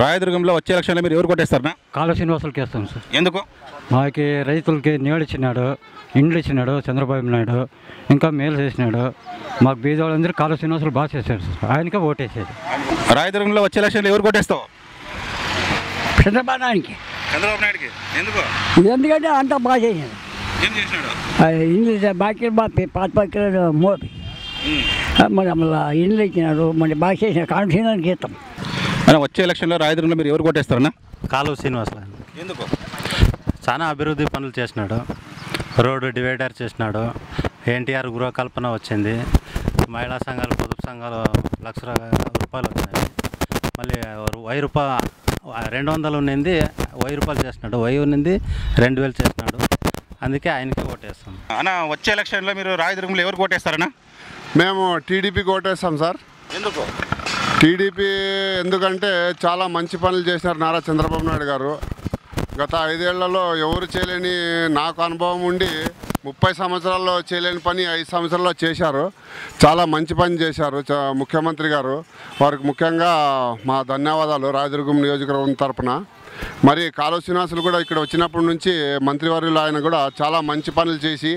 రాయదుర్గంలో వచ్చే ఎలక్షన్లో మీరు ఎవరు కొట్టేస్తారనా కాళ శ్రీనివాసులకి వేస్తాం సార్. ఎందుకు? మాకి రైతులకి నీళ్ళు ఇచ్చినాడు ఇండ్లు ఇచ్చినాడు చంద్రబాబు నాయుడు ఇంకా మేలు చేసినాడు. మాకు బీదవాళ్ళందరూ కాళ శ్రీనివాసులు బాగా చేశాడు సార్. ఆయనకే ఓటేసేది. రాయదుర్గంలో వచ్చే ఎలక్షన్లో ఎవరు కొట్టేస్తావు? చంద్రబాబు నాయుడికి. చంద్రబాబు నాయుడుకి. ఎందుకు? ఎందుకంటే అంతా బాగా చేసింది ఏం చేసినాడు ఆ ఇండ్లు బాకీ బాపి పాత బాకీలు మోపి. మరి మళ్ళీ ఇండ్లు ఇచ్చినాడు మరి బాగా చేసిన కాన్ఫిడెన్స్ గీతం అన్న వచ్చే ఎలక్షన్లో రాయదుర్గంలో మీరు ఎవరు కొట్టేస్తారన్నా? కాలువ శ్రీనివాసరావు ఎందుకు? చాలా అభివృద్ధి పనులు చేసినాడు. రోడ్డు డివైడర్ చేసినాడు. ఎన్టీఆర్ గృహకల్పన వచ్చింది. మహిళా సంఘాలు పొదుపు సంఘాలు లక్ష రూపాయలు వచ్చినాయి. మళ్ళీ వెయ్యి రూపాయ రెండు వందలు ఉన్నింది వెయ్యి రూపాయలు చేసినాడు. వెయ్యి ఉన్నింది రెండు వేలు చేసినాడు. అందుకే ఆయనకే ఓటేస్తాం. అన్న వచ్చే ఎలక్షన్లో మీరు రాయదుర్గంలో ఎవరు కొట్టేస్తారన్నా? మేము టీడీపీకి ఓటేస్తాం సార్. ఎందుకు? టీడీపీ ఎందుకంటే చాలా మంచి పనులు చేసినారు నారా చంద్రబాబు నాయుడు గారు. గత ఐదేళ్ళలో ఎవరు చేయలేని నాకు అనుభవం ఉండి ముప్పై సంవత్సరాల్లో చేయలేని పని ఐదు సంవత్సరాల్లో చేశారు. చాలా మంచి పని చేశారు ముఖ్యమంత్రి గారు. వారికి ముఖ్యంగా మా ధన్యవాదాలు రాయదుర్గం నియోజకవర్గం తరపున. మరి కాలువ శ్రీనివాసులు కూడా ఇక్కడ వచ్చినప్పటి నుంచి మంత్రివర్యులు ఆయన కూడా చాలా మంచి పనులు చేసి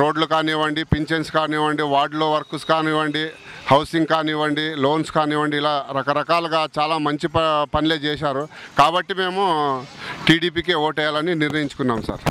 రోడ్లు కానివ్వండి పింఛన్స్ కానివ్వండి వార్డులో వర్క్స్ కానివ్వండి హౌసింగ్ కానివ్వండి లోన్స్ కానివ్వండి ఇలా రకరకాలుగా చాలా మంచి ప పనులే చేశారు. కాబట్టి మేము టీడీపీకే ఓటేయాలని నిర్ణయించుకున్నాం సార్.